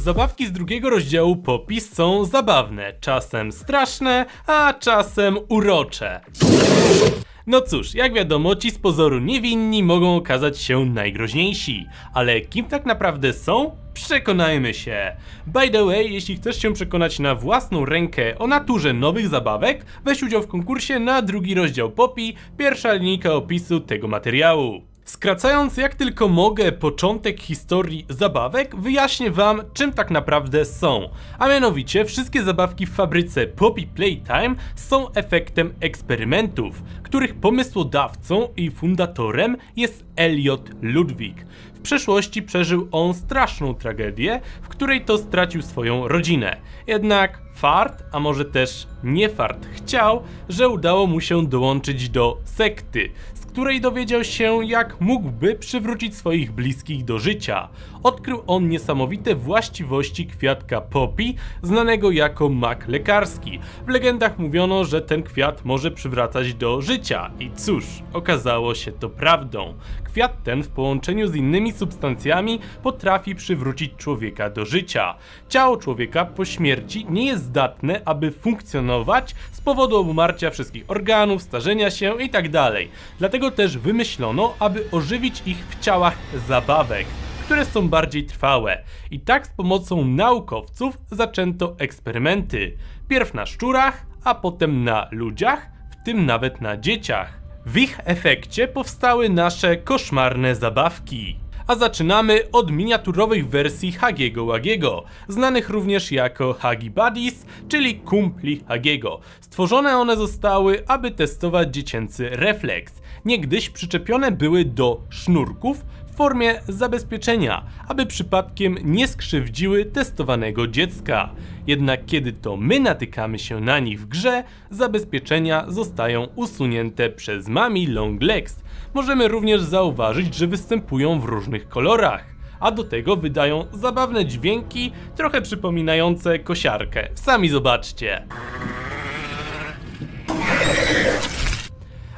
Zabawki z drugiego rozdziału Poppy są zabawne, czasem straszne, a czasem urocze. No cóż, jak wiadomo, ci z pozoru niewinni mogą okazać się najgroźniejsi, ale kim tak naprawdę są? Przekonajmy się. By the way, jeśli chcesz się przekonać na własną rękę o naturze nowych zabawek, weź udział w konkursie na drugi rozdział Poppy, pierwsza linijka opisu tego materiału. Skracając jak tylko mogę początek historii zabawek, wyjaśnię wam czym tak naprawdę są. A mianowicie wszystkie zabawki w fabryce Poppy Playtime są efektem eksperymentów, których pomysłodawcą i fundatorem jest Elliot Ludwig. W przeszłości przeżył on straszną tragedię, w której to stracił swoją rodzinę. Jednak fart, a może też nie fart, chciał, że udało mu się dołączyć do sekty, z której dowiedział się, jak mógłby przywrócić swoich bliskich do życia. Odkrył on niesamowite właściwości kwiatka poppy, znanego jako mak lekarski. W legendach mówiono, że ten kwiat może przywracać do życia i cóż, okazało się to prawdą. Kwiat ten w połączeniu z innymi substancjami potrafi przywrócić człowieka do życia. Ciało człowieka po śmierci nie jest zdatne, aby funkcjonować z powodu obumarcia wszystkich organów, starzenia się itd. Dlatego też wymyślono, aby ożywić ich w ciałach zabawek które są bardziej trwałe. I tak z pomocą naukowców zaczęto eksperymenty. Pierw na szczurach, a potem na ludziach, w tym nawet na dzieciach. W ich efekcie powstały nasze koszmarne zabawki. A zaczynamy od miniaturowych wersji Hagiego Łagiego, znanych również jako Hagi Buddies, czyli kumpli Hagiego. Stworzone one zostały, aby testować dziecięcy refleks. Niegdyś przyczepione były do sznurków formie zabezpieczenia, aby przypadkiem nie skrzywdziły testowanego dziecka. Jednak kiedy to my natykamy się na nich w grze, zabezpieczenia zostają usunięte przez Mami Long Legs. Możemy również zauważyć, że występują w różnych kolorach. A do tego wydają zabawne dźwięki, trochę przypominające kosiarkę. Sami zobaczcie.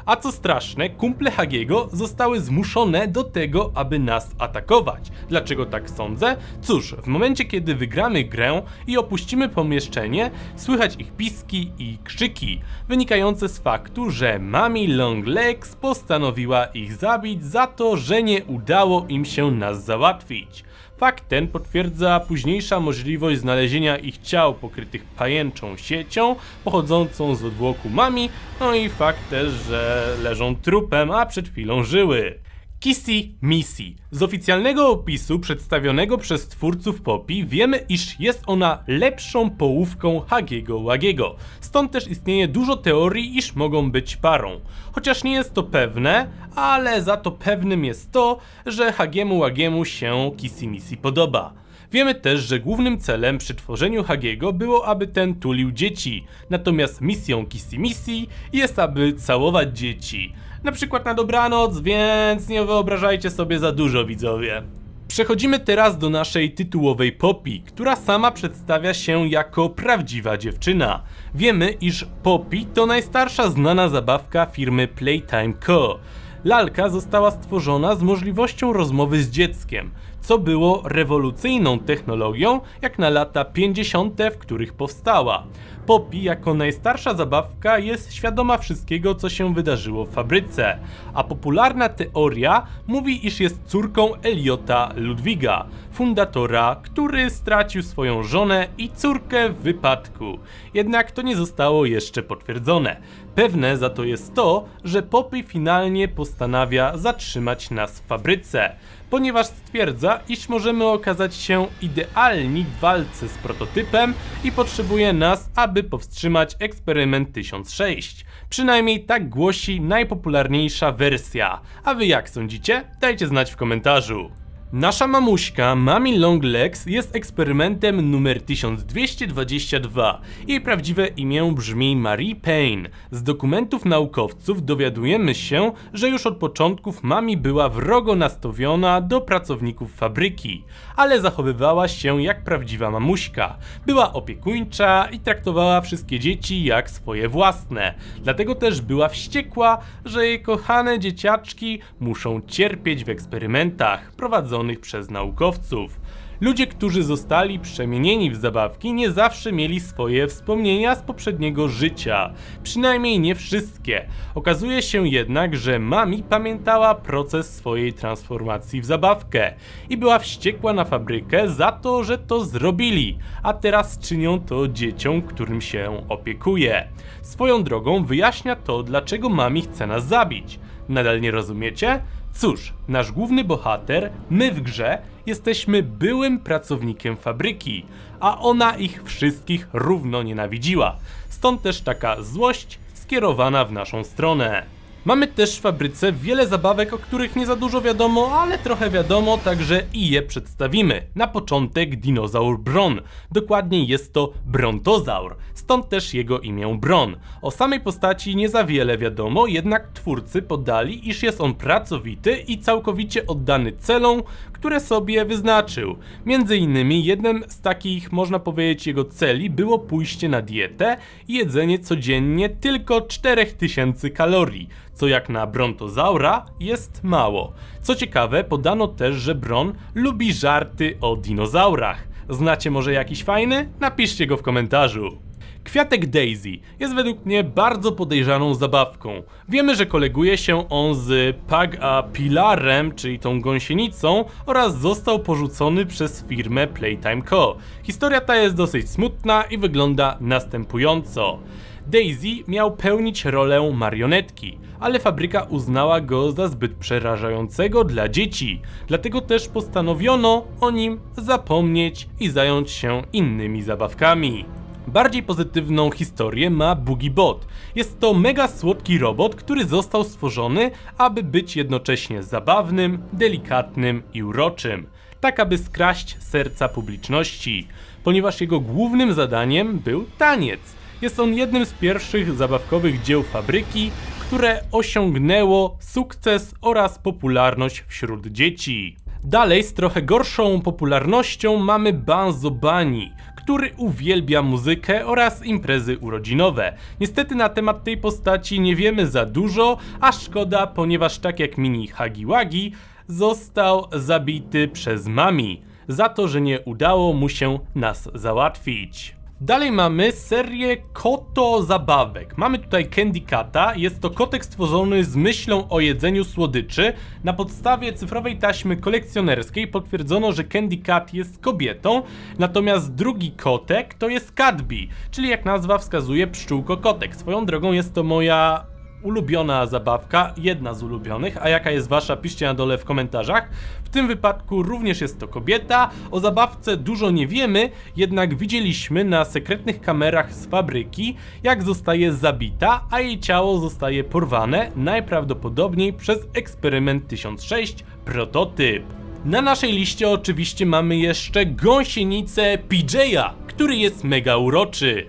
A co straszne, kumple Hagiego zostały zmuszone do tego, aby nas atakować. Dlaczego tak sądzę? Cóż, w momencie kiedy wygramy grę i opuścimy pomieszczenie, słychać ich piski i krzyki, wynikające z faktu, że Mami Long Legs postanowiła ich zabić za to, że nie udało im się nas załatwić. Fakt ten potwierdza późniejsza możliwość znalezienia ich ciał pokrytych pajęczą siecią pochodzącą z odwłoku mami, no i fakt też, że leżą trupem, a przed chwilą żyły. Kissy Missy. Z oficjalnego opisu przedstawionego przez twórców Poppy wiemy, iż jest ona lepszą połówką Hagiego Łagiego. Stąd też istnieje dużo teorii, iż mogą być parą. Chociaż nie jest to pewne, ale za to pewnym jest to, że Hagiemu Łagiemu się Kissy Missy podoba. Wiemy też, że głównym celem przy tworzeniu Hagiego było, aby ten tulił dzieci, natomiast misją Kissy Missy jest, aby całować dzieci. Na przykład na dobranoc, więc nie wyobrażajcie sobie za dużo widzowie. Przechodzimy teraz do naszej tytułowej Poppy, która sama przedstawia się jako prawdziwa dziewczyna. Wiemy, iż Poppy to najstarsza znana zabawka firmy Playtime Co. Lalka została stworzona z możliwością rozmowy z dzieckiem, co było rewolucyjną technologią jak na lata 50., w których powstała. Poppy jako najstarsza zabawka jest świadoma wszystkiego, co się wydarzyło w fabryce, a popularna teoria mówi, iż jest córką Eliota Ludwiga, fundatora, który stracił swoją żonę i córkę w wypadku. Jednak to nie zostało jeszcze potwierdzone. Pewne za to jest to, że Poppy finalnie postanawia zatrzymać nas w fabryce, ponieważ stwierdza, iż możemy okazać się idealni w walce z prototypem i potrzebuje nas, aby powstrzymać eksperyment 1006. Przynajmniej tak głosi najpopularniejsza wersja. A wy jak sądzicie? Dajcie znać w komentarzu. Nasza mamuśka, Mami Long Legs, jest eksperymentem numer 1222. Jej prawdziwe imię brzmi Marie Payne. Z dokumentów naukowców dowiadujemy się, że już od początków Mami była wrogo nastawiona do pracowników fabryki, ale zachowywała się jak prawdziwa mamuśka. Była opiekuńcza i traktowała wszystkie dzieci jak swoje własne. Dlatego też była wściekła, że jej kochane dzieciaczki muszą cierpieć w eksperymentach prowadzonych przez naukowców. Ludzie, którzy zostali przemienieni w zabawki, nie zawsze mieli swoje wspomnienia z poprzedniego życia. Przynajmniej nie wszystkie. Okazuje się jednak, że Mami pamiętała proces swojej transformacji w zabawkę i była wściekła na fabrykę za to, że to zrobili, a teraz czynią to dzieciom, którym się opiekuje. Swoją drogą wyjaśnia to, dlaczego Mami chce nas zabić. Nadal nie rozumiecie? Cóż, nasz główny bohater, my w grze, jesteśmy byłym pracownikiem fabryki, a ona ich wszystkich równo nienawidziła. Stąd też taka złość skierowana w naszą stronę. Mamy też w fabryce wiele zabawek, o których nie za dużo wiadomo, ale trochę wiadomo, także i je przedstawimy. Na początek dinozaur Bron. Dokładniej jest to brontozaur, stąd też jego imię Bron. O samej postaci nie za wiele wiadomo, jednak twórcy podali, iż jest on pracowity i całkowicie oddany celom, które sobie wyznaczył. Między innymi jednym z takich, można powiedzieć, jego celi było pójście na dietę i jedzenie codziennie tylko 4000 kalorii, co jak na brontozaura jest mało. Co ciekawe, podano też, że Bron lubi żarty o dinozaurach. Znacie może jakiś fajny? Napiszcie go w komentarzu. Kwiatek Daisy jest według mnie bardzo podejrzaną zabawką. Wiemy, że koleguje się on z Pag a Pilarem, czyli tą gąsienicą, oraz został porzucony przez firmę Playtime Co. Historia ta jest dosyć smutna i wygląda następująco. Daisy miał pełnić rolę marionetki, ale fabryka uznała go za zbyt przerażającego dla dzieci. Dlatego też postanowiono o nim zapomnieć i zająć się innymi zabawkami. Bardziej pozytywną historię ma Boogie Bot. Jest to mega słodki robot, który został stworzony, aby być jednocześnie zabawnym, delikatnym i uroczym. Tak aby skraść serca publiczności, ponieważ jego głównym zadaniem był taniec. Jest on jednym z pierwszych zabawkowych dzieł fabryki, które osiągnęło sukces oraz popularność wśród dzieci. Dalej z trochę gorszą popularnością mamy Banzo Bunny, który uwielbia muzykę oraz imprezy urodzinowe. Niestety na temat tej postaci nie wiemy za dużo, a szkoda, ponieważ tak jak mini Hagiwagi został zabity przez Mami za to, że nie udało mu się nas załatwić. Dalej mamy serię Koto Zabawek. Mamy tutaj Candy Cata. Jest to kotek stworzony z myślą o jedzeniu słodyczy. Na podstawie cyfrowej taśmy kolekcjonerskiej potwierdzono, że Candy Cat jest kobietą, natomiast drugi kotek to jest Catby, czyli jak nazwa wskazuje pszczółko kotek. Swoją drogą jest to moja ulubiona zabawka, jedna z ulubionych, a jaka jest wasza, piszcie na dole w komentarzach. W tym wypadku również jest to kobieta, o zabawce dużo nie wiemy, jednak widzieliśmy na sekretnych kamerach z fabryki, jak zostaje zabita, a jej ciało zostaje porwane, najprawdopodobniej przez eksperyment 1006 prototyp. Na naszej liście oczywiście mamy jeszcze gąsienicę PJ'a, który jest mega uroczy.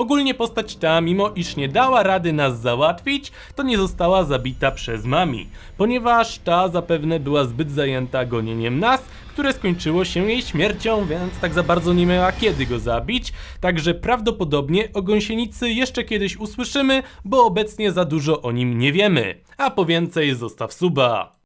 Ogólnie postać ta, mimo iż nie dała rady nas załatwić, to nie została zabita przez Mami, ponieważ ta zapewne była zbyt zajęta gonieniem nas, które skończyło się jej śmiercią, więc tak za bardzo nie miała kiedy go zabić, także prawdopodobnie o gąsienicy jeszcze kiedyś usłyszymy, bo obecnie za dużo o nim nie wiemy. A po więcej zostaw suba.